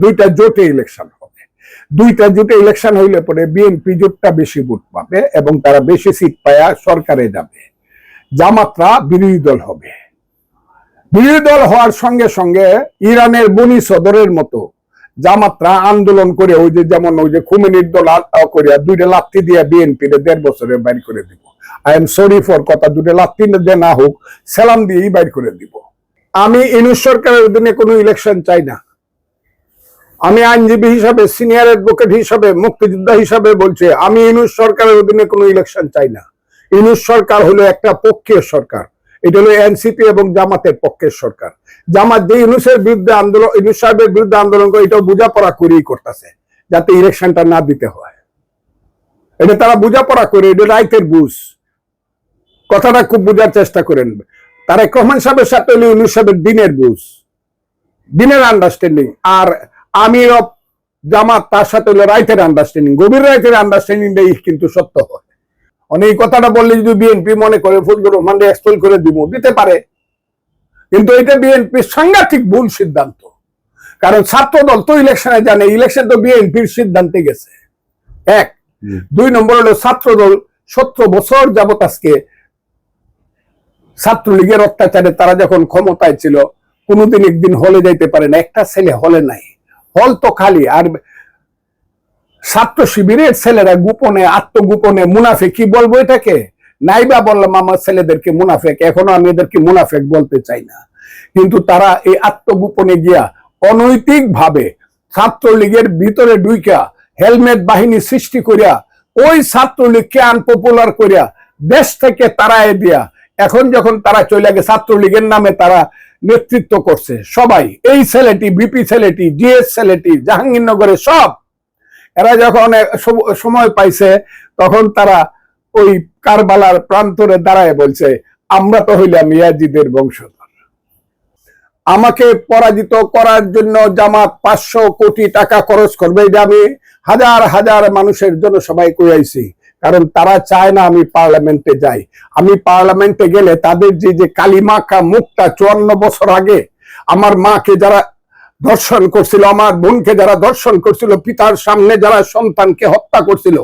দুইটা জোটে ইলেকশন হবে। দুইটা জোটে ইলেকশন হইলে পরে বিএনপি জোটটা বেশি ভোট পাবে এবং তারা বেশি সিট পায়া সরকারে যাবে। জামাতরা বিরোধী দল হবে। বিরোধী দল হওয়ার সঙ্গে সঙ্গে ইরানের বনি সদরের মতো জামাতরা আন্দোলন করে ওই যে যেমন ওই যে খুমেনির দল করিয়া দুইটা লাত্তি দিয়ে বিএনপি দেড় বছরে বাইর করে দিব। আই এম সরি ফর কথা দুটো লাত্তি যে না হোক, সালাম দিয়েই বাইর করে দিব। আমি ইনুস সরকারের অধীনে কোনো ইলেকশন চাই না। আমি আইনজীবী হিসাবে সিনিয়র অ্যাডভোকেট হিসাবে, মুক্তিযোদ্ধা হিসাবে বলছি, আমি ইনুস সরকারের অধীনে কোনো ইলেকশন চাই না। ইনুস সরকার হলো একটা পক্ষীয় সরকার। এটা হলো এনসিপি এবং জামাতের পক্ষের সরকার। জামাত যে ইনুসের বিরুদ্ধে আন্দোলন, ইনুস সাহেবের বিরুদ্ধে আন্দোলন করে, এটাও বোঝাপড়া করেই করতেছে, যাতে ইলেকশনটা না দিতে হয়। এটা তারা বোঝাপড়া করে, এটা রাইতের বুঝ। কথাটা খুব বোঝার চেষ্টা করেন। তারেক রহমান সাহেবের সাথে হলো ইনুস সাহেবের দিনের বুঝ, দিনের আন্ডারস্ট্যান্ডিং আর আমির অফ জামাত তার সাথে হলো রাইতের আন্ডারস্ট্যান্ডিং গভীর রাইতের আন্ডারস্ট্যান্ডিংটাই কিন্তু সত্য হয়। অনেক এই কথাটা বললে যদি বিএনপি মনে করে ফজলুর রহমানকে এক্সপেল করে দিব দিতে পারে। কিন্তু এটা বিএনপির সাংঘাতিক ভুল সিদ্ধান্ত। কারণ ছাত্র দল তো ইলেকশনে জানে ইলেকশন তো বিএনপির সিদ্ধান্তে গেছে। এক। দুই নম্বর হলো ছাত্র দল সতেরো বছর যাবত আজকে ছাত্রলীগের অত্যাচারে তারা যখন ক্ষমতায় ছিল কোনোদিন একদিন হলে যাইতে পারে না একটা ছেলে হলে নাই। হল তো খালি। আর ছাত্র শিবিরের ছেলেরা গোপনে, আত্মগোপনে মুনাফে কি বলব এটাকে? নাইবা বললাম আমার ছেলেদেরকে মুনাফেক। এখনও আমি এদেরকে মুনাফেক বলতে চাই না। কিন্তু তারা এই আত্মগোপনে গিয়া অনৈতিক ভাবে ছাত্রলীগের ভিতরে ডুইকা হেলমেট বাহিনী সৃষ্টি করিয়া ওই ছাত্রলীগকে আনপপুলার করিয়া দেশ থেকে তারায় দিয়া, এখন যখন তারা চলে গেছে, ছাত্রলীগের নামে তারা নেতৃত্ব করছে। সবাই, এই ছেলেটি, বিপি ছেলেটি ডিএস ছেলেটি, জাহাঙ্গীরনগরের সব, এরা যখন সময় পাইছে, তখন তারা ওই কারবালার প্রান্তরে দাঁড়ায় বলছে, আমরা তো হইলাম ইয়াজিদের বংশধর। আমাকে পরাজিত করার জন্য জামাত পাঁচশো কোটি টাকা খরচ করবে। এটা আমি হাজার হাজার মানুষের জন্য সবাই কইয়াইছি কারণ তারা চায় না আমি পার্লামেন্টে যাই। আমি পার্লামেন্টে গেলে তাদের যে যে কালিমাকা মুখটা চুয়ান্ন বছর আগে আমার মাকে যারা দর্শন করছিল, আমার বোনকে যারা দর্শন করছিল, পিতার সামনে যারা সন্তানকে হত্যা করছিল,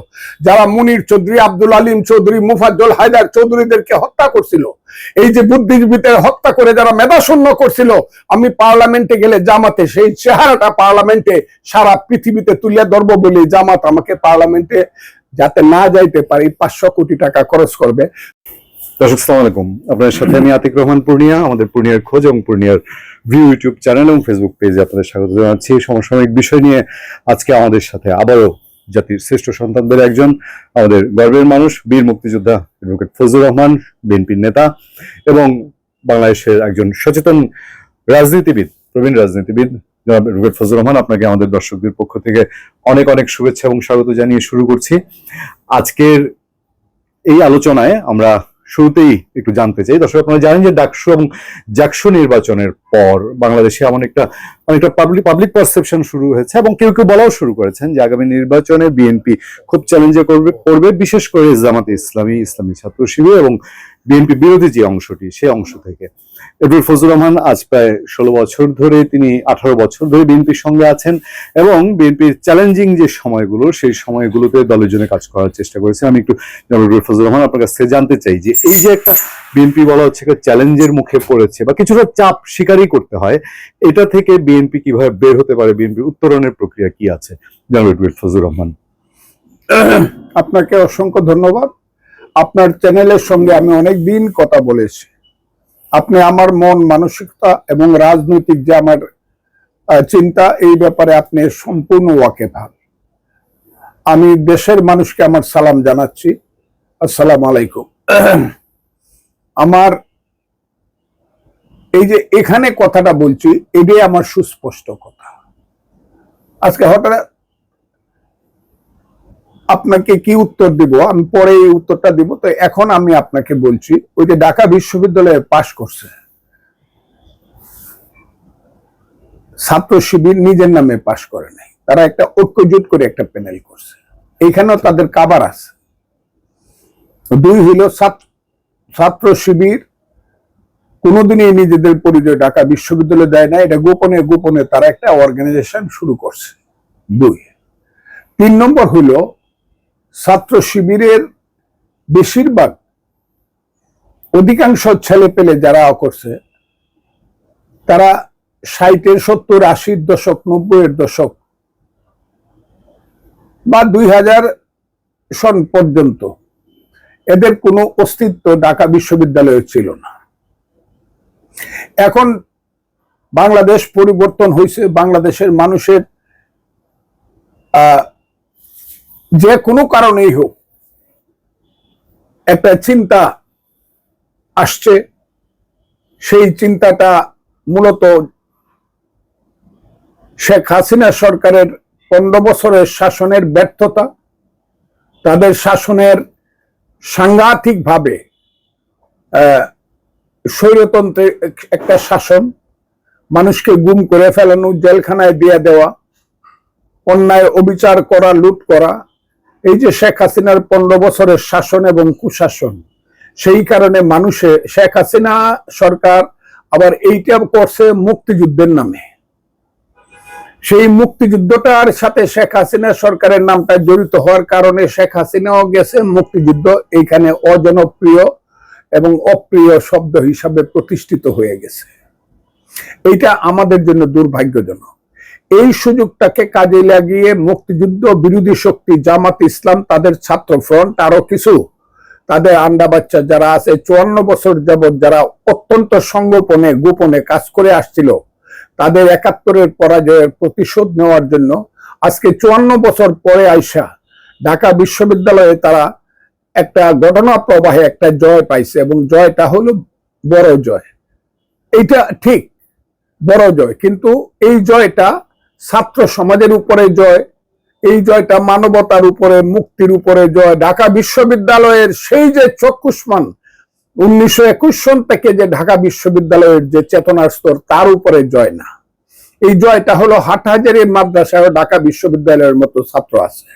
যারা মুনির চৌধুরী, আব্দুল আলিম চৌধুরী, মুফাজ্জল হায়দার চৌধুরীদেরকে হত্যা করছিল, এই যে বুদ্ধিজীবীদের হত্যা করে যারা মেধাশূন্য করছিল, আমি পার্লামেন্টে গেলে জামাতে সেই চেহারাটা পার্লামেন্টে সারা পৃথিবীতে তুলে ধরবো বলে জামাত আমাকে পার্লামেন্টে যাতে না যাইতে পারি পাঁচশো কোটি টাকা খরচ করবে। দর্শক সালাম আলাইকুম। আপনাদের সাথে আমি আতিক রহমান পূর্ণিয়া, আমাদের পূর্ণিয়ার খোঁজ এবং পূর্ণিয়ার ভিউ ইউটিউব চ্যানেল এবং ফেসবুক পেজে আপনাদের স্বাগত জানাচ্ছি। সমসাময়িক বিষয় নিয়ে আজকে আমাদের সাথে আবারও জাতির শ্রেষ্ঠ সন্তানদের একজন, আমাদের গর্বের মানুষ, বীর মুক্তিযোদ্ধা অ্যাডভোকেট ফজলুর রহমান, বিএনপির নেতা এবং বাংলাদেশের একজন সচেতন রাজনীতিবিদ, প্রবীণ রাজনীতিবিদ জনাব অ্যাডভোকেট ফজলুর রহমান, আপনাকে আমাদের দর্শকদের পক্ষ থেকে অনেক অনেক শুভেচ্ছা এবং স্বাগত জানিয়ে শুরু করছি। আজকের এই আলোচনায় আমরা শুরুতেই একটু জানতে চাই। দর্শক, আপনারা জানেন যে ডাকসু এবং জাকসু নির্বাচনের পর বাংলাদেশে এমন একটা অনেকটা পাবলিক পাবলিক পারসেপশন শুরু হয়েছে এবং কেউ কেউ বলাও শুরু করেছেন যে আগামী নির্বাচনে বিএনপি খুব চ্যালেঞ্জে করবে করবে বিশেষ করে জামাতে ইসলামী ইসলামী ছাত্র শিবির এবং বিএনপি বিরোধী যে অংশটি, সে অংশ থেকে। এডুল ফজলুর রহমান আজ প্রায় ষোলো বছর ধরে তিনি আঠারো বছর ধরে বিএনপির সঙ্গে আছেন এবং বিএনপির চ্যালেঞ্জিং যে সময়গুলো, সেই সময়গুলোতে দলের জন্য কাজ করার চেষ্টা করেছেন। আমি একটু জনাব ফজলুর রহমান আপনার কাছ জানতে চাই যে এই যে একটা বিএনপি বলা হচ্ছে চ্যালেঞ্জের মুখে পড়েছে বা কিছুটা চাপ স্বীকারই করতে হয়, এটা থেকে বিএনপি কীভাবে বের হতে পারে, বিএনপির উত্তরণের প্রক্রিয়া কি আছে? জনাব ফজলুর রহমান। আপনাকে অসংখ্য ধন্যবাদ। আপনার চ্যানেলের সঙ্গে আমি অনেক দিন কথা বলেছি। আপনি আমার মন, মানসিকতা এবং রাজনৈতিক যে আমার চিন্তা, এই ব্যাপারে আপনি সম্পূর্ণ ওয়াকেফান আমি দেশের মানুষকে আমার সালাম জানাচ্ছি। আসসালাম আলাইকুম। আমার এই যে এখানে কথাটা বলছি, এটাই আমার সুস্পষ্ট কথা। আজকে হঠাৎ আপনাকে কি উত্তর দিব? আমি পরে এই উত্তরটা দিব। তো এখন আমি আপনাকে বলছি, ওই যে ঢাকা বিশ্ববিদ্যালয়ে পাশ করছে। ছাত্র শিবির নিজের নামে পাশ করে নাই। তারা একটা ঐক্যজোট করে একটা প্যানেল করছে। এইখানেও তাদের কাবার আছে। দুই হইল ছাত্র শিবির। কোনোদিনই নিজেদের পরিচয় ঢাকা বিশ্ববিদ্যালয় দেয় না এটা গোপনে গোপনে তারা একটা অর্গানাইজেশন শুরু করছে। দুই। তিন নম্বর হইল ছাত্র শিবিরের বেশিরভাগ অধিকাংশ ছেলে পেলে যারা করছে তারা ষাটের সত্তর আশির দশক নব্বইয়ের দশক বা দুই হাজার সন পর্যন্ত এদের কোনো অস্তিত্ব ঢাকা বিশ্ববিদ্যালয়ে ছিল না। এখন বাংলাদেশ পরিবর্তন হয়েছে বাংলাদেশের মানুষের আহ, যে কোনো কারণেই হোক, একটা চিন্তা আসছে, সেই চিন্তাটা মূলত শেখ হাসিনা সরকারের পনেরো বছরের শাসনের ব্যর্থতা, তাদের শাসনের সাংঘাতিকভাবে স্বৈরতন্ত্রের একটা শাসন, মানুষকে গুম করে ফেলানো, জেলখানায় দিয়ে দেওয়া, অন্যায়, অবিচার করা, লুট করা এই যে শেখ হাসিনার পনেরো বছরের শাসন এবং কুশাসন, সেই কারণে মানুষে শেখ হাসিনা সরকার আবার এইটা করছে মুক্তিযুদ্ধের নামে। সেই মুক্তিযুদ্ধটার সাথে শেখ হাসিনা সরকারের নামটা জড়িত হওয়ার কারণে শেখ হাসিনাও গেছে মুক্তিযুদ্ধ, এইখানে অজনপ্রিয় এবং অপ্রিয় শব্দ হিসাবে প্রতিষ্ঠিত হয়ে গেছে। এইটা আমাদের জন্য দুর্ভাগ্যজনক। এই সুযোগটাকে কাজে লাগিয়ে মুক্তিযুদ্ধ, বিরোধী শক্তি, জামাত ইসলাম, তাদের ছাত্র ফ্রন্ট, আরও কিছু। তাদের আন্ডা বাচ্চা যারা আছে, চুয়ান্ন বছর যাবৎ যারা অত্যন্ত সংগোপনে, গোপনে কাজ করে আসছিল, তাদের একাত্তরের পরাজয়ের প্রতিশোধ নেওয়ার জন্য আজকে চুয়ান্ন বছর পরে আইসা ঢাকা বিশ্ববিদ্যালয়ে তারা একটা ঘটনা প্রবাহে একটা জয় পাইছে এবং জয়টা হলো বড় জয়। এইটা ঠিক, বড় জয়। কিন্তু এই জয়টা ছাত্র সমাজের উপরে জয়, এই জয়টা মানবতার উপরে, মুক্তির উপরে জয়। ঢাকা বিশ্ববিদ্যালয়ের সেই যে চক্ষুষ্মান, উনিশশো একুশ সন থেকে যে ঢাকা বিশ্ববিদ্যালয়ের যে চেতনার স্তর, তার উপরে জয় না। এই জয়টা হলো হাটহাজারি মাদ্রাসায় ঢাকা বিশ্ববিদ্যালয়ের মতো ছাত্র আছে।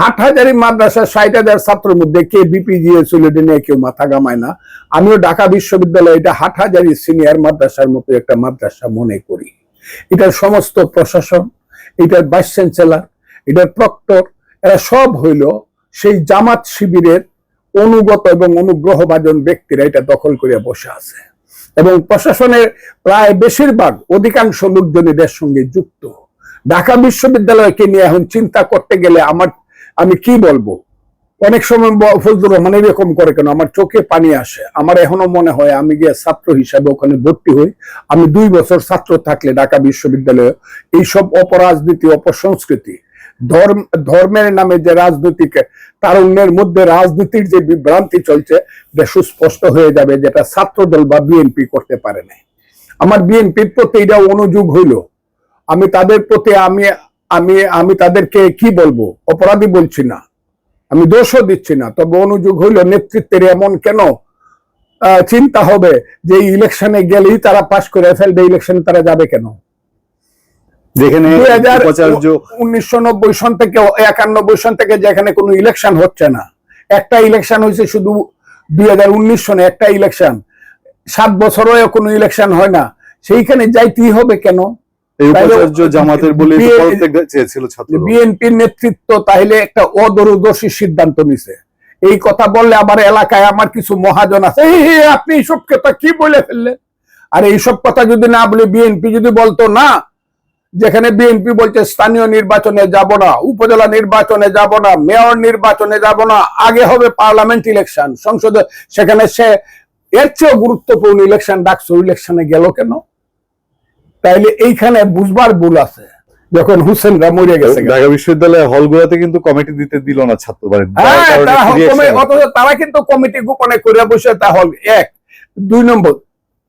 হাটহাজারি মাদ্রাসা ষাট হাজার ছাত্রের মধ্যে কে বিপিজিএস এটা নিয়ে কেউ মাথা গামায় না। আমিও ঢাকা বিশ্ববিদ্যালয় এটা হাটহাজারি সিনিয়র মাদ্রাসার মতো একটা মাদ্রাসা মনে করি। এটার সমস্ত প্রশাসন, এটার ভাইস চ্যান্সেলর, এটার প্রক্টর, এরা সব হইল সেই জামাত শিবিরের অনুগত এবং অনুগ্রহভাজন ব্যক্তিরা এটা দখল করে বসে আছে। এবং প্রশাসনের প্রায় বেশিরভাগ অধিকাংশ লোকজন এদের সঙ্গে যুক্ত। ঢাকা বিশ্ববিদ্যালয়কে নিয়ে এখন চিন্তা করতে গেলে আমার আমি কি বলব? অনেক সময় ফজলুর রহমান এরকম করে কেন? আমার চোখে পানি আসে। আমার এখনও মনে হয় আমি গিয়ে ছাত্র হিসাবে ওখানে ভর্তি হই। আমি দুই বছর ছাত্র থাকলে ঢাকা বিশ্ববিদ্যালয়ে এইসব অপরাজনীতি, অপসংস্কৃতি, ধর্ম, ধর্মের নামে যে রাজনৈতিক, তারুণ্যের মধ্যে রাজনীতির যে বিভ্রান্তি চলছে এটা সুস্পষ্ট হয়ে যাবে যেটা ছাত্রদল বা বিএনপি করতে পারে না আমার বিএনপির প্রতি এটা অনুযোগ হইল। আমি তাদের প্রতি আমি আমি আমি তাদেরকে কি বলব? অপরাধী বলছি না। আমি দোষও দিচ্ছি না তবে অনুযোগ হইল নেতৃত্বের এমন কেন? চিন্তা হবে যে ইলেকশনে গেলেই তারা পাশ করে ফেলবে ইলেকশনে তারা যাবে কেন? যেখানে উনিশশো নব্বই সন থেকে একানব্বই সন থেকে যেখানে কোনো ইলেকশন হচ্ছে না। একটা ইলেকশন হয়েছে শুধু দুই হাজার উনিশ সনে একটা ইলেকশন। সাত বছরও কোনো ইলেকশন হয় না। সেইখানে যাইতেই হবে কেন? এই উপাচার্য জামাতের বলে চেয়েছিল ছাত্র বিএনপির নেতৃত্ব তাহলে একটা অদূরদর্শী সিদ্ধান্ত নিছে। এই কথা বললে আমার এলাকায় আমার কিছু মহাজন আছে আপনি এইসব কথা কি বলে ফেললেন? আর এইসব কথা যদি না বলে বিএনপি যদি বলতো না যেখানে বিএনপি বলছে স্থানীয় নির্বাচনে যাব না উপজেলা নির্বাচনে যাব না মেয়র নির্বাচনে যাব না আগে হবে পার্লামেন্ট ইলেকশন সংসদে সেখানে সে এর চেয়েও গুরুত্বপূর্ণ ইলেকশন ডাকছো ইলেকশনে গেল কেন? তাইলে এইখানে বুঝবার ভুল আছে। যখন হুসেনরা মরে গেছে। ঢাকা বিশ্ববিদ্যালয়ের হলগুলোতে কিন্তু কমিটি দিতে দিল না ছাত্র। মানে হ্যাঁ, অথচ তারা কিন্তু কমিটি গোপনে করে বসে তা হল। এক দুই নম্বর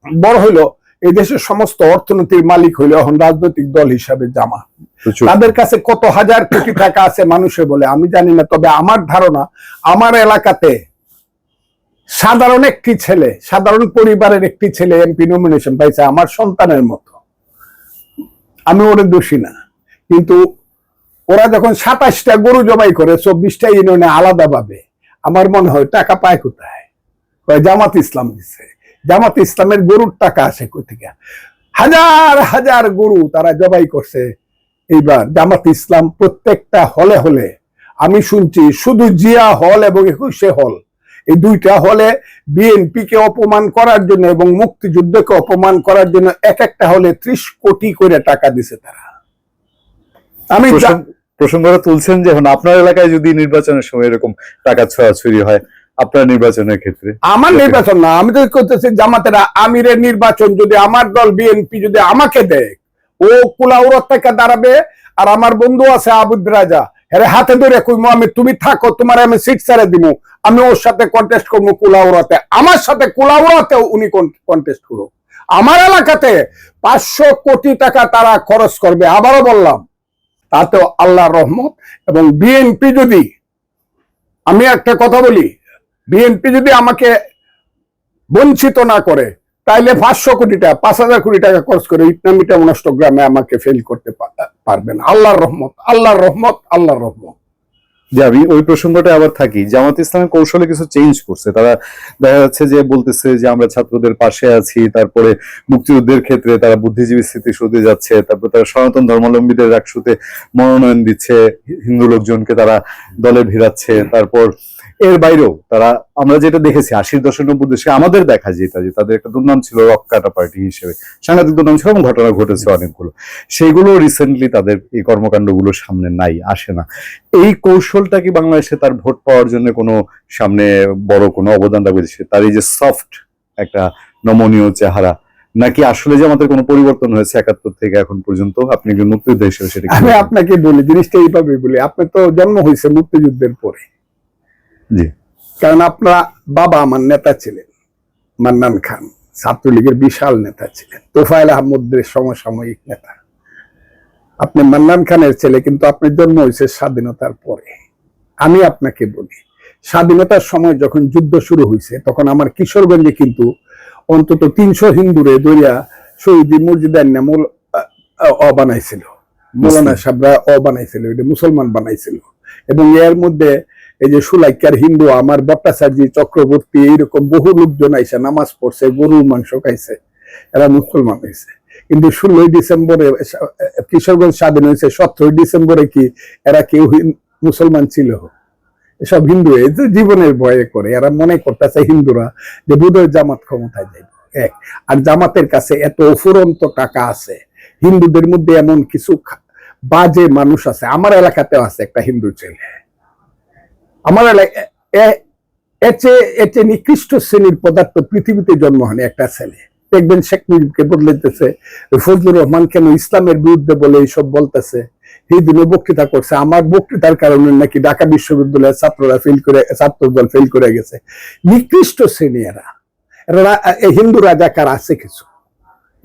বড় হইল এই দেশের সমস্ত অর্থনীতির মালিক হইল এখন রাজনৈতিক দল হিসাবে জামা। তাদের কাছে কত হাজার কোটি টাকা আছে মানুষে বলে আমি জানি না তবে আমার ধারণা আমার এলাকাতে সাধারণ একটি ছেলে সাধারণ পরিবারের একটি ছেলে এমপি নমিনেশন পাইছে আমার সন্তানের মতো। আমি ওরে দোষী না। কিন্তু ওরা যখন সাতাশটা গরু জবাই করে, চব্বিশটা ইউনিয়নে আলাদা ভাবে আমার মনে হয় টাকা পায় কোথায়? জামাত ইসলাম দিছে। জামাত ইসলামের গরুর টাকা আসে কই থেকে হাজার হাজার গরু তারা জবাই করছে। এইবার জামাত ইসলাম প্রত্যেকটা হলে হলে, আমি শুনছি শুধু জিয়া হল এবং একুশে হল এই দুইটা হলে বিএনপি কে অপমান করার জন্য এবং মুক্তিযুদ্ধকে অপমান করার জন্য এক একটা হলে ত্রিশ কোটি করে টাকা দিছে তারা। আমি প্রসঙ্গটা তুলছেন যে এখন আপনার এলাকায় যদি নির্বাচনের সময় এরকম টাকা ছড়াছড়ি হয় আপনার নির্বাচনের ক্ষেত্রে আমার নির্বাচন না আমি তো করতেছি জামাতেরা আমিরের নির্বাচন যদি আমার দল বিএনপি যদি আমাকে দেয় ও কুলাউরত থেকে দাঁড়াবে আর আমার বন্ধু আছে আবুদ রাজা হ্যাঁ হাতে ধরে কইমো আমি, তুমি থাকো, তোমার আমি সিট ছেড়ে দিব আমি ওর সাথে কন্টেস্ট করব কুলাউরাতে আমার সাথে কুলাউরাতেও উনি কন্টেস্ট করো আমার এলাকাতে পাঁচশো কোটি টাকা তারা খরচ করবে, আবারও বললাম। তাতেও আল্লাহ রহমত এবং বিএনপি যদি, আমি একটা কথা বলি বিএনপি যদি আমাকে বঞ্চিত না করে তাইলে পাঁচশো কোটি টাকা, পাঁচ হাজার কোটি টাকা খরচ করে ইকনামিটা গ্রামে আমাকে ফেল করতে পারবেন। আল্লাহর রহমত আল্লাহর রহমত আল্লাহর রহমত। আমি ওই প্রসঙ্গটা আবার থাকি। জামাত ইসলামের কৌশলে কিছু চেঞ্জ করছে। তারা দেখা যাচ্ছে যে বলতেছে যে আমরা ছাত্রদের পাশে আছি, তারপরে মুক্তিযুদ্ধের ক্ষেত্রে তারা বুদ্ধিজীবী স্মৃতিসৌধে যাচ্ছে, তারপর তারা সনাতন ধর্মাবলম্বীদের রাকসুতে মনোনয়ন দিচ্ছে, হিন্দু লোকজনকে তারা দলে ভিড়াচ্ছে, তারপর এর বাইরেও তারা আমরা যেটা দেখেছি আশির দশক নব্বই দেশে আমাদের দেখা যেটা যে তাদের একটা দুর্নাম ছিল রক কাটা পার্টি হিসেবে। সাংঘাতিক দুর্নাম ছিল এবং ঘটনা ঘটেছে অনেকগুলো। সেইগুলো রিসেন্টলি তাদের এই কর্মকাণ্ডগুলো সামনে নাই আসে না। এই কৌশলটা কি বাংলাদেশে তার ভোট পাওয়ার জন্য কোনো সামনে বড় কোনো অবদান রাখবে? তার এই যে সফট একটা নমনীয় চেহারা নাকি আসলে যে আমাদের কোনো পরিবর্তন হয়েছে একাত্তর থেকে এখন পর্যন্ত? আপনি একজন মুক্তিযোদ্ধা হিসেবে সেটা আমি আপনাকে বলি জিনিসটা এইভাবে বলি। আপনি তো জন্ম হয়েছে মুক্তিযুদ্ধের পরে। কারণ আপনার বাবা আমার নেতা ছিলেন, মান্নান খান, ছাত্রলীগের বিশাল নেতা ছিলেন আহমদের সমসাময়িক নেতা। আপনি মান্নান খানের ছেলে, কিন্তু জন্ম হয়েছে স্বাধীনতার পরে। আমি আপনাকে বলি, স্বাধীনতার সময় যখন যুদ্ধ শুরু হয়েছে, তখন আমার কিশোরগঞ্জে কিন্তু অন্তত তিনশো হিন্দুরে দরিয়া শহীদি মসজিদের নামল অ বানাইছিল। মৌলানা সাবরা অ এটা মুসলমান বানাইছিল। এবং এর মধ্যে এই যে সুলাইকার হিন্দু, আমার ভট্টাচার্য চক্রবর্তী, এইরকম বহু লোকজন আইসে, নামাজ পড়ছে, গরুর মাংস খাইছে, এরা মুসলমান হয়েছে কিন্তু ষোলোই ডিসেম্বরে কিশোরগঞ্জ স্বাধীন হয়েছে সতেরোই ডিসেম্বরে কি এরা কেউ মুসলমান ছিল? এসব হিন্দু জীবনের ভয়ে করে, এরা মনে করতেছে হিন্দুরা যে বুধের জামাত ক্ষমতায় যাইবে। এক, আর জামাতের কাছে এত অফুরন্ত টাকা আছে, হিন্দুদের মধ্যে এমন কিছু বাজে মানুষ আছে, আমার এলাকাতেও আছে একটা হিন্দু ছেলে। আমার এর নিকৃষ্ট শ্রেণির পদার্থ পৃথিবীতে জন্ম হয়নি একটা ছেলে। দেখবেন শেখ মুজিবকে বদলে দিতেছে ফজলুর রহমান কেন ইসলামের বিরুদ্ধে বলে এইসব বলতেছে? দিনে বক্তৃতা করছে। আমার বক্তৃতার কারণে নাকি ঢাকা বিশ্ববিদ্যালয়ের ছাত্ররা ফেল করে ছাত্র দল ফেল করে গেছে। নিকৃষ্ট শ্রেণি এরা। হিন্দু রাজাকার আছে কিছু?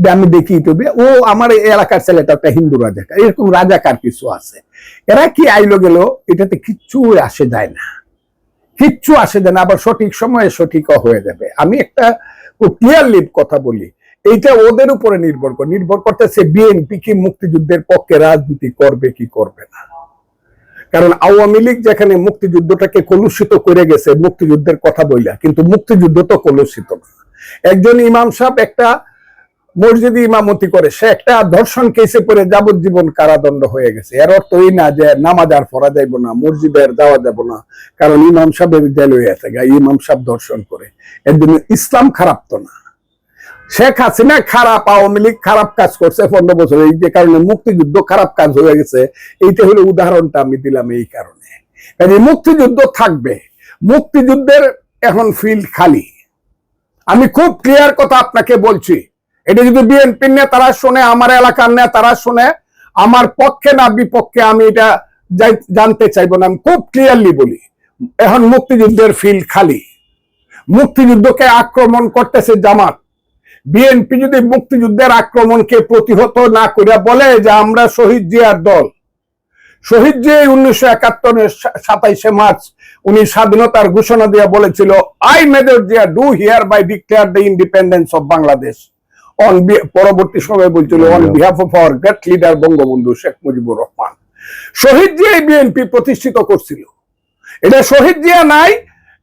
যে আমি দেখি ইউটিউবে, ও আমার এলাকার ছেলেটা একটা হিন্দু রাজাকার এরকম রাজাকার কিছু আছে। এরা কি আইলো গেল, এটাতে কিচ্ছু আসে যায় না। কিচ্ছু আসে যায় না, আবার সঠিক সময়ে সঠিক হয়ে যাবে। আমি একটা ক্লিয়ারলি কথা বলি, এইটা ওদের উপরে নির্ভর করে। নির্ভর করতেছে বিএনপি কি মুক্তিযুদ্ধের পক্ষে রাজনীতি করবে, কি করবে না। কারণ আওয়ামী লীগ যেখানে মুক্তিযুদ্ধটাকে কলুষিত করে গেছে, মুক্তিযুদ্ধের কথা বইলা, কিন্তু মুক্তিযুদ্ধ তো কলুষিত না। একজন ইমাম সাহেব একটা মসজিদে ইমামতি করে, সে একটা ধর্ষণ কেসে করে যাবজ্জীবন কারাদণ্ড হয়ে গেছে। এর অর্থ এই না যে নামাজ আর পড়া যাইব না, মসজিদে আর যাওয়া যাব না। কারণ ইমাম সাহেবের জেল হয়ে ইমাম সাহেব ধর্ষণ করে। এর জন্য ইসলাম খারাপ তো না। শেখ হাসিনা খারাপ, আওয়ামী লীগ খারাপ কাজ করছে পনেরো বছর। এই যে কারণে মুক্তিযুদ্ধ খারাপ কাজ হয়ে গেছে। এইটা হলো উদাহরণটা আমি দিলাম এই কারণে। কাজে মুক্তিযুদ্ধ থাকবে। মুক্তিযুদ্ধের এখন ফিল্ড খালি। আমি খুব ক্লিয়ার কথা আপনাকে বলছি। এটা যদি বিএনপি নেতারা শুনে, আমার এলাকার নেতারা শুনে, আমার পক্ষে না বিপক্ষে আমি এটা জানতে চাইব না। আমি খুব ক্লিয়ারলি বলি, এখন মুক্তিযুদ্ধের ফিল্ড খালি। মুক্তিযুদ্ধকে আক্রমণ করতেছে জামাত। বিএনপি যদি মুক্তিযুদ্ধের আক্রমণকে প্রতিহত না করে বলে যে আমরা শহীদ জিয়ার দল, শহীদ জিয়া উনিশশো একাত্তরের সাতাইশে মার্চ উনি স্বাধীনতার ঘোষণা দিয়ে বলেছিল I major Zia do hereby declare the independence of Bangladesh on পরবর্তী সময় বলছিল on behalf of our great leader Bangabandhu Sheikh Mujibur Rahman. শহীদ জিয়াই বিএনপি প্রতিষ্ঠিত করছিল। এটা শহীদ জিয়া নাই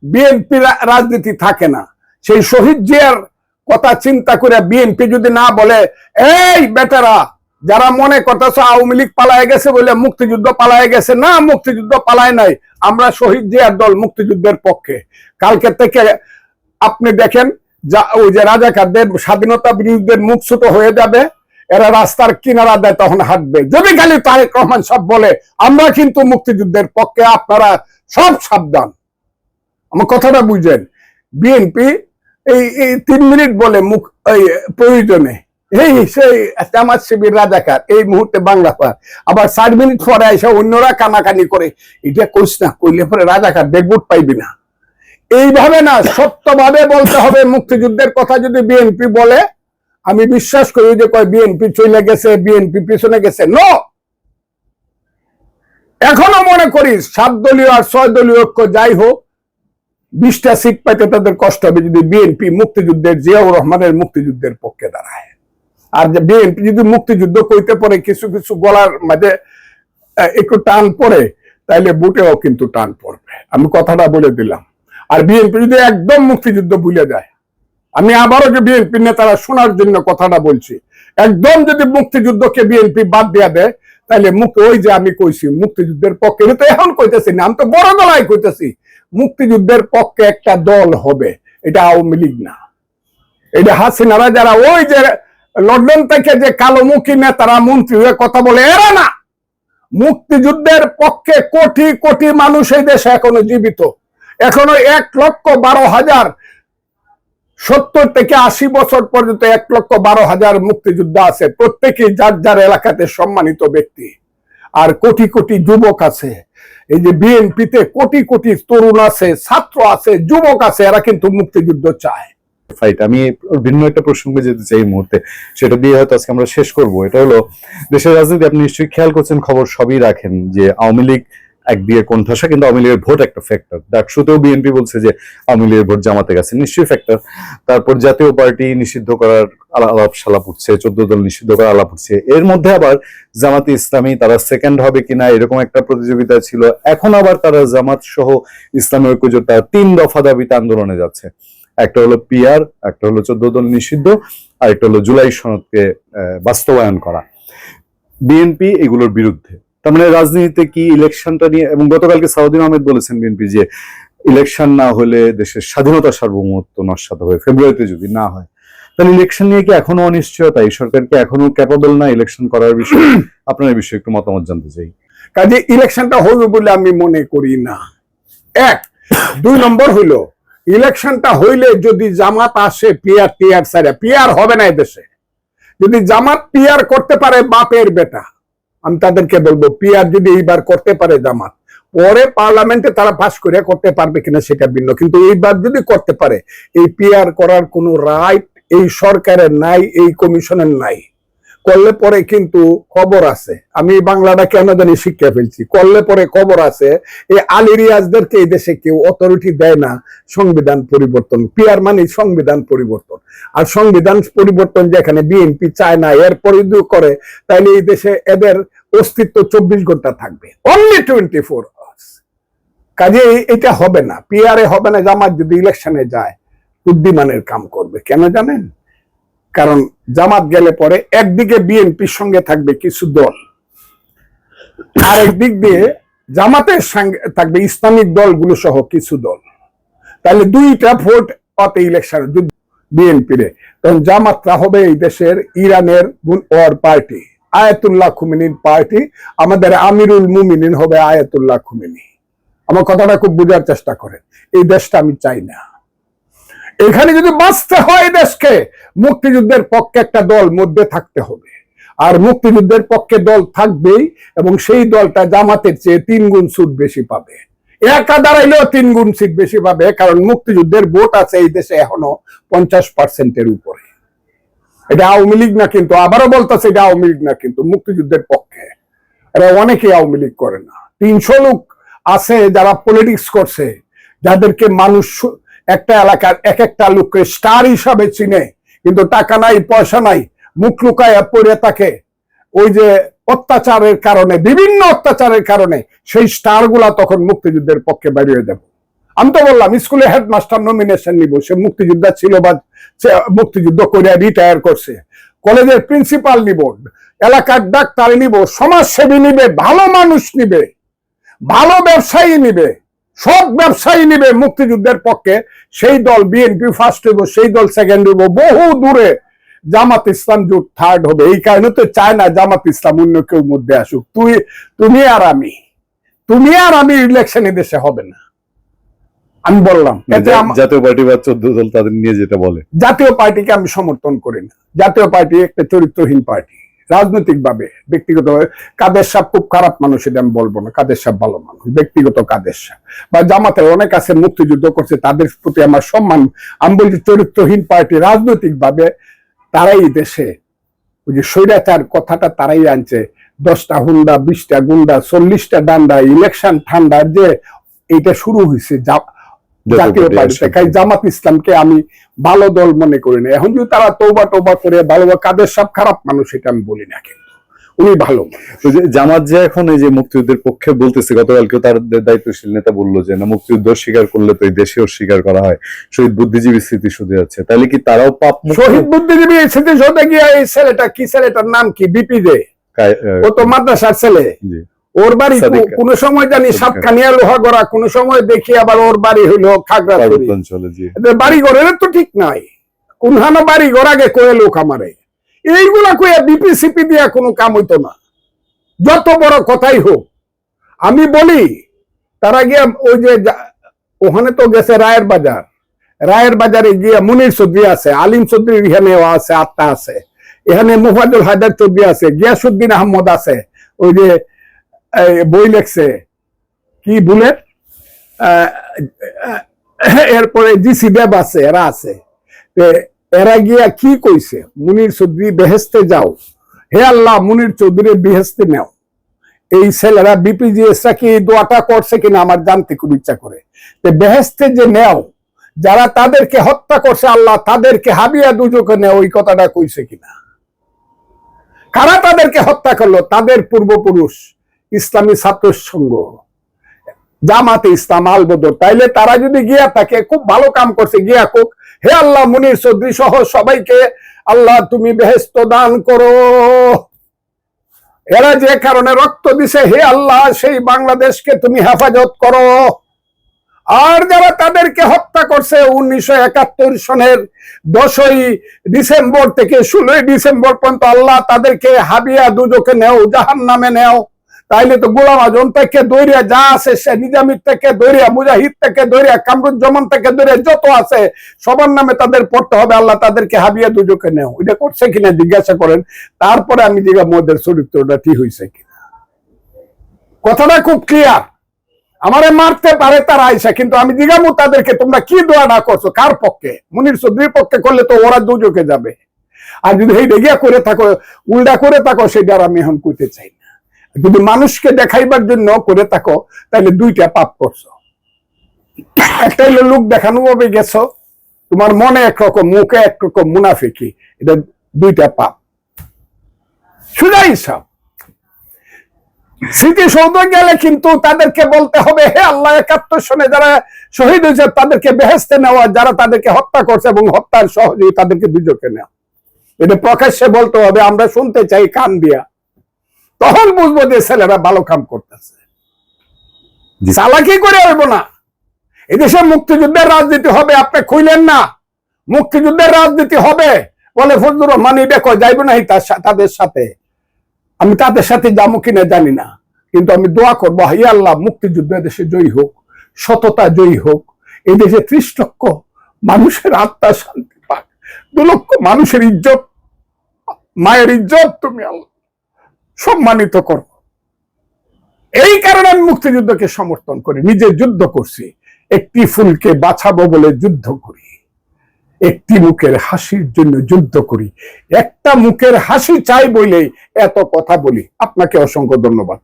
বিএনপি রাজনীতি থাকে না। সেই শহীদ জিয়ার কথা চিন্তা করে বিএনপি যদি না বলে এই বেটারা যারা মনে করতেছে আওয়ামী লীগ পালায় গেছে বলে মুক্তিযুদ্ধ পালায় গেছে না মুক্তিযুদ্ধ পালায় নাই আমরা শহীদ জিয়ার দল মুক্তিযুদ্ধের পক্ষে। কালকে থেকে আপনি দেখেন ওই যে রাজাকারদের স্বাধীনতা বিরুদ্ধের মুখ ছোট হয়ে যাবে, এরা রাস্তার কিনারা দেয়, তখন হাঁটবে। যদি খালি তারেক রহমান সব বলে, আমরা কিন্তু মুক্তিযুদ্ধের পক্ষে আপনারা সব সাবধান। আমার কথাটা বুঝেন বিএনপি এই তিন মিনিট বলে মুখ, এই, প্রয়োজনে। এই, সেই জামাত শিবির রাজাকার, এই মুহূর্তে বাংলা পার। আবার ষাট মিনিট পরে এসে অন্যরা কানাকানি করে, এটা কইস না, কইলে পরে রাজাকার ভোট পাইবি না। এইভাবে না, সত্যভাবে বলতে হবে, মুক্তিযুদ্ধের কথা যদি বিএনপি বলে, আমি বিশ্বাস করি যে কয় বিএনপি চলে গেছে, বিএনপি পিছনে গেছে। নো এখনও মনে করি সাত দলীয় আর ছয় দলীয় ঐক্য যাই হোক, বিশটা সিট পাইতে তাদের কষ্ট হবে যদি বিএনপি মুক্তিযুদ্ধের, জিয়াউর রহমানের মুক্তিযুদ্ধের পক্ষে দাঁড়ায়। আর যে বিএনপি যদি মুক্তিযুদ্ধ কইতে পারে, কিছু কিছু গলার মাঝে একটু টান পড়ে, তাইলে বুটেও কিন্তু টান পড়বে। আমি কথাটা বলে দিলাম। আর বিএনপি যদি একদম মুক্তিযুদ্ধ ভুলে যায়, আমি আবারও যে বিএনপি নেতারা শোনার জন্য কথাটা বলছি, একদম যদি মুক্তিযুদ্ধকে বিএনপি বাদ দিয়া দেয়, তাহলে মুক্তি, ওই যে আমি কইছি, মুক্তিযুদ্ধের পক্ষে তো এখন কইতেছি না, আমি তো বড় গলায় কইতেছি, মুক্তিযুদ্ধের পক্ষে একটা দল হবে, এটা আওয়ামী লীগ না। এটা হাসিনারা যারা ওই যে লন্ডন থেকে যে কালোমুখী নেতারা মন্ত্রী হয়ে কথা বলে, এরা না। মুক্তিযুদ্ধের পক্ষে কোটি কোটি মানুষ এই দেশে এখনও জীবিত। এখনও এক লক্ষ বারো হাজার সত্তর থেকে আশি বছর পর্যন্ত এক লক্ষ বারো হাজার মুক্তিযোদ্ধা আছে। প্রত্যেকেই যার যার এলাকাতে সম্মানিত ব্যক্তি। আর কোটি কোটি যুবক আছে। এই যে বিএনপিতে কোটি কোটি তরুণ আছে, ছাত্র আছে, যুবক আছে, এরা কিন্তু মুক্তিযুদ্ধ চায়। ফাইট আমি ভিন্ন একটা প্রসঙ্গে যেতে চাই এই মুহূর্তে। সেটা দিয়ে হয়তো আজকে আমরা শেষ করব। এটা হলো, দেশের রাজনীতি, আপনি নিশ্চয়ই খেয়াল করছেন, খবর সবই রাখেন যে আওয়ামী লীগ এক দিয়ে কোণঠাসা, কিন্তু আওয়ামী লীগের ভোট একটা ফ্যাক্টর ডাকসুতেও বিএনপি বলছে যে আওয়ামী লীগের ভোট জামাতে গেছে নিশ্চয়ই ফ্যাক্টর তারপর জাতীয় পার্টি নিষিদ্ধ করার আলাপ সালাপ উঠছে চোদ্দ দল নিষিদ্ধ করার আলাপ উঠছে এর মধ্যে আবার জামাতে ইসলামী, তারা সেকেন্ড হবে কিনা, এরকম একটা প্রতিযোগিতা ছিল। এখন আবার তারা জামাত সহ ইসলামী ঐক্যজোট তিন দফা দাবিতে আন্দোলনে যাচ্ছে। একটা হলো পিআর, একটা হলো চোদ্দ দল নিষিদ্ধ আর একটা হলো জুলাই সনদকে বাস্তবায়ন করা। বিএনপি এগুলোর বিরুদ্ধে তার মানে রাজনীতিতে কি ইলেকশনটা নিয়ে এবং গতকালকে সাউদিন আহমেদ বলেছেন বিএনপি যে ইলেকশন না হলে দেশের স্বাধীনতা সার্বভৌমত্ব নস্বাত হবে ফেব্রুয়ারিতে যদি না হয়। তাহলে ইলেকশন নিয়ে কি এখনও অনিশ্চয়তা? এই সরকার কি এখনও ক্যাপাবল না ইলেকশন করার বিষয়ে? আপনার এই বিষয়ে একটু মতামত জানতে চাই। কাজে ইলেকশনটা হবে বলে আমি মনে করি না। এক দুই নম্বর হইল ইলেকশনটা হইলে যদি জামাত আসে পিয়ার টিয়ার সারে পিয়ার হবে না এদেশে যদি জামাত পিয়ার করতে পারে বাপের বেটা। আমি তাদেরকে বলব পিয়ার যদি এইবার করতে পারে জামাত, পরে পার্লামেন্টে তারা পাস করে করতে পারবে কিনা সেটা ভিন্ন। কিন্তু এইবার যদি করতে পারে, এই পিয়ার করার কোনো রাইট এই সরকারের নাই, এই কমিশনের নাই। করলে পরে কিন্তু খবর আছে। আমি বাংলাটা কেন জানি শিক্ষা ফেলছি। করলে পরে খবর আছে, এই আলিরিয়াজদেরকে এই দেশে কেউ অথরিটি দেয় না সংবিধান পরিবর্তন। পিয়ার মানে সংবিধান পরিবর্তন। আর সংবিধান পরিবর্তন যেখানে বিএনপি চায় না এরপরে করে, তাইলে এই দেশে এদের অস্তিত্ব চব্বিশ ঘণ্টা থাকবে। অনলি টোয়েন্টি ফোর আওয়ার্স কাজে এটা হবে না। পিয়ারে হবে না জামাত যদি ইলেকশনে যায়, বুদ্ধিমানের কাম করবে। কেন জানেন? কারণ জামাত গেলে পরে একদিকে বিএনপির সঙ্গে থাকবে কিছু দল আর একদিক দিয়ে জামাতের সঙ্গে থাকবে ইসলামিক দলগুলো সহ কিছু দল। তাহলে দুইটা ভোট অতে ইলেকশন বিএনপিরে তখন জামাতরা হবে এই দেশের, ইরানের ওর পার্টি আয়াতুল্লাহ খুমিনীর পার্টি আমাদের আমিরুল মুমিনিন হবে আয়াতুল্লাহ খুমিনী। আমার কথাটা খুব বোঝার চেষ্টা করেন। এই দেশটা আমি চাই না। এখানে যদি বাঁচতে হয় দেশকে, মুক্তিযুদ্ধের পক্ষে একটা দল মধ্যে থাকতে হবে। আর মুক্তিযুদ্ধের পক্ষে দল থাকবেই এবং সেই দলটা জামাতের চেয়ে তিন গুণ সুদ বেশি পাবে। একা দাঁড়াইলেও তিন গুণ সিট বেশি পাবে, কারণ মুক্তিযুদ্ধের ভোট আছে এই দেশে এখনও পঞ্চাশ পার্সেন্টের উপরে। এটা আওয়ামী লীগ না কিন্তু, আবারও বলতেছে এটা আওয়ামী লীগ না কিন্তু, মুক্তিযুদ্ধের পক্ষে। এরা অনেকেই আওয়ামী লীগ করে না। তিনশো লোক আছে যারা পলিটিক্স করছে, যাদেরকে মানুষ একটা এলাকার এক একটা লোককে স্টার হিসাবে চিনে, কিন্তু টাকা নাই, পয়সা নাই, মুখ লুকায় পড়ে থাকে। ওই যে অত্যাচারের কারণে, বিভিন্ন অত্যাচারের কারণে সেই স্টার তখন মুক্তিযুদ্ধের পক্ষে বেরিয়ে যাব। আমি তো বললাম স্কুলে হেডমাস্টার নমিনেশন নিব। সে মুক্তিযোদ্ধা ছিল বা মুক্তিযুদ্ধ করে রিটায়ার করছে। কলেজের প্রিন্সিপাল নিব। এলাকার ডাক্তার নিব। সমাজসেবী নিবে, ভালো মানুষ নিবে, ভালো ব্যবসায়ী নিবে সব ব্যবসায়ী নিবে মুক্তিযুদ্ধের পক্ষে। সেই দল বিএনপি ফার্স্ট হইব, সেই দল সেকেন্ড হইব। বহু দূরে জামাত ইসলাম জোট থার্ড হবে। এই কারণে তো চায় না জামাত ইসলাম অন্য কেউ মধ্যে আসুক। তুই, তুমি আর আমি, তুমি আর আমি ইলেকশন দেশে হবে না। আমি বললাম জাতীয় পার্টি বা চোদ্দ দল তাদের নিয়ে যেটা বলে। জাতীয় পার্টিকে আমি সমর্থন করি না। জাতীয় পার্টি একটা চরিত্রহীন পার্টি। রাজনৈতিক ভাবে ব্যক্তিগত কাদের সাহ খুব খারাপ মানুষ এটা আমি বলব না। কাদের সাহ ভালো মানুষ ব্যক্তিগত কাদের সাহ বা জামাতের অনেক আছে মুক্তিযুদ্ধ করছে তাদের প্রতি আমার সম্মান। আমি বলছি চরিত্রহীন পার্টি রাজনৈতিক ভাবে তারাই দেশে। ওই যে স্বৈরাচার কথাটা তারাই আনছে। দশটা হুন্ডা বিশটা গুন্ডা চল্লিশটা ডান্ডা ইলেকশন ঠান্ডা যে এটা শুরু হয়েছে যা- জাতীয় পার্টিতে জামাত ইসলামকে আমি ভালো দল মনে করি না। এখন যদি তারা তৌবা টোবা করে ভালো কাদের সব খারাপ মানুষ এটা আমি বলি না কিন্তু। উনি ভালো তো জামাত যে এখন এই যে মুক্তিযুদ্ধের পক্ষে বলতেছে গতকালকে তার দায়িত্বশীল নেতা বলল যে না মুক্তিযুদ্ধ স্বীকার করলে তো এই দেশেও স্বীকার করা হয়। শহীদ বুদ্ধিজীবী স্মৃতি শুধু যাচ্ছে তাহলে কি তারাও পাপ শহীদ বুদ্ধিজীবী স্মৃতি সৌধে গিয়ে এই ছেলেটা কি ছেলেটার নাম কি? বিপি দে। ও তো মাদ্রাসার ছেলে। জি। ওর বাড়ি কোনো সময় জানি। সাতখানিয়া লোহাগড়া কোনো সময় দেখি আবার ওর বাড়ি হইল খাগড়াছড়ি। এদের বাড়ি ঘরের তো ঠিক নাই। কোনখানে বাড়ি ঘর আগে কয়ে লোক আমারে। এইগুলা কয়ে বিপি সিপি দিয়া কোনো কাম হইতো না। যত বড় কথাই হোক আমি বলি তারা গিয়া ওই যে ওখানে তো গেছে রায়ের বাজার। রায়ের বাজারে গিয়া মুনির চৌধুরী আছে আলিম চৌধুরী এখানে আছে আত্মা আছে। এখানে মুফাজুল হায়দার চৌধুরী আছে গিয়াসুদ্দিন আহমদ আছে। ওই যে বই লেখছে। কি বুলেট? এরপরে জিসি দেব আছে, এরা আছে। এরা গিয়া কি কইছে? মুনির চৌধুরী বেহেস্তে যাও। হে আল্লাহ, মুনির চৌধুরী বেহেস্তে নেও। এই ছেলেরা বিপিজিএস কি দোয়াটা করছে কিনা আমার জানতে খুব ইচ্ছা করে। বেহেস্তে যে নেও, যারা তাদেরকে হত্যা করছে আল্লাহ, তাদেরকে হাবিয়া দুজকে নেও ওই কথাটা কইছে কিনা? কারা তাদেরকে হত্যা করল? তাদের পূর্বপুরুষ। ইসলামী ছাত্র সংঘ। জামাতে ইসলাম আল বদর তাইলে তারা যদি গিয়া থাকে, খুব ভালো কাম করছে, গিয়া কোক, হে আল্লাহ মুনির চৌধুরী সহ সবাইকে আল্লাহ তুমি বেহেস্ত দান করো। এরা যে কারণে রক্ত দিছে, হে আল্লাহ, সেই বাংলাদেশকে তুমি হেফাজত করো। আর যারা তাদেরকে হত্যা করছে, উনিশশো একাত্তর সনের দশই ডিসেম্বর থেকে ষোলোই ডিসেম্বর পর্যন্ত আল্লাহ তাদেরকে হাবিয়া দুজকে নেও জাহান নামে নেও। তাইলে তো গোলাম আজম থেকে দৈরিয়া যা আছে, সে নিজামির থেকে দৈরিয়া, মুজাহিদ থেকে দৈরিয়া, কামরুজ্জামান থেকে দৈরিয়া যত আছে, সবার নামে তাদের পড়তে হবে, আল্লাহ তাদেরকে হাবিয়া দুজকে নেও। এটা করছে কিনা জিজ্ঞাসা করেন, তারপরে আমি জিজ্ঞা মোদের চরিত্রটা ঠিক হয়েছে কিনা। কথাটা খুব ক্লিয়ার আমারে মারতে পারে তারা আইসা, কিন্তু আমি জিজ্ঞামু তাদেরকে, তোমরা কি দোয়া না করছ? কার পক্ষে? মুনির চৌধুরীর পক্ষে করলে তো ওরা দুজকে যাবে। আর যদি এই ডেগিয়া করে থাকো, উল্টা করে থাকো, সেটা আমি এখন কইতে চাই যদি মানুষকে দেখাইবার জন্য করে থাকো তাহলে দুইটা পাপ করছ। একটা হলো লোক দেখানো ভাবে গেছো, তোমার মনে একরকম, মুখে একরকম মুনাফিকি, এটা দুইটা পাপ। স্মৃতিসৌধ গেলে কিন্তু তাদেরকে বলতে হবে, হে আল্লাহ, একাত্তর সনে যারা শহীদ হয়েছে, তাদেরকে বেহেস্তে নেওয়া, যারা তাদেরকে হত্যা করছে এবং হত্যার সহযোগী তাদেরকে দুজকে নেওয়া। এটা প্রকাশ্যে বলতে হবে, আমরা শুনতে চাই কান দিয়া। তখন বুঝব যে ছেলেরা ভালো কাম করতেছে। চালাকি করে হইব না। এদেশে মুক্তিযুদ্ধের রাজনীতি হবে আপনি খুইলেন না। মুক্তিযুদ্ধের রাজনীতি হবে বলে ফজলুর রহমান দেখো যাইব নাই তাদের সাথে। আমি তাদের সাথে যাব কিনা জানি না। কিন্তু আমি দোয়া করব হাই আল্লাহ মুক্তিযুদ্ধ দেশে জয়ী হোক সততা জয়ী হোক। এই দেশে ত্রিশ লক্ষ মানুষের আত্মা শান্তি পাক। দু লক্ষ মানুষের ইজ্জত মায়ের ইজ্জত তুমি আল্লাহ। সম্মানিত করো। এই কারণে আমি মুক্তিযুদ্ধকে সমর্থন করি, নিজে যুদ্ধ করছি। একটি ফুলকে বাঁচাবো বলে যুদ্ধ করি। একটি মুখের হাসির জন্য যুদ্ধ করি। একটা মুখের হাসি চাই বলেই এত কথা বলি। আপনাকে অসংখ্য ধন্যবাদ।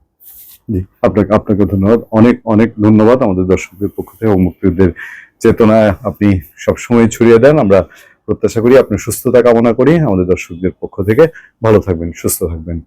আপনাকে আপনাকে ধন্যবাদ। অনেক অনেক ধন্যবাদ আমাদের দর্শকদের পক্ষ থেকে এবং মুক্তিযুদ্ধের চেতনা আপনি সবসময় ছড়িয়ে দেন। আমরা প্রত্যাশা করি আপনি সুস্থতা কামনা করি। আমাদের দর্শকদের পক্ষ থেকে ভালো থাকবেন, সুস্থ থাকবেন।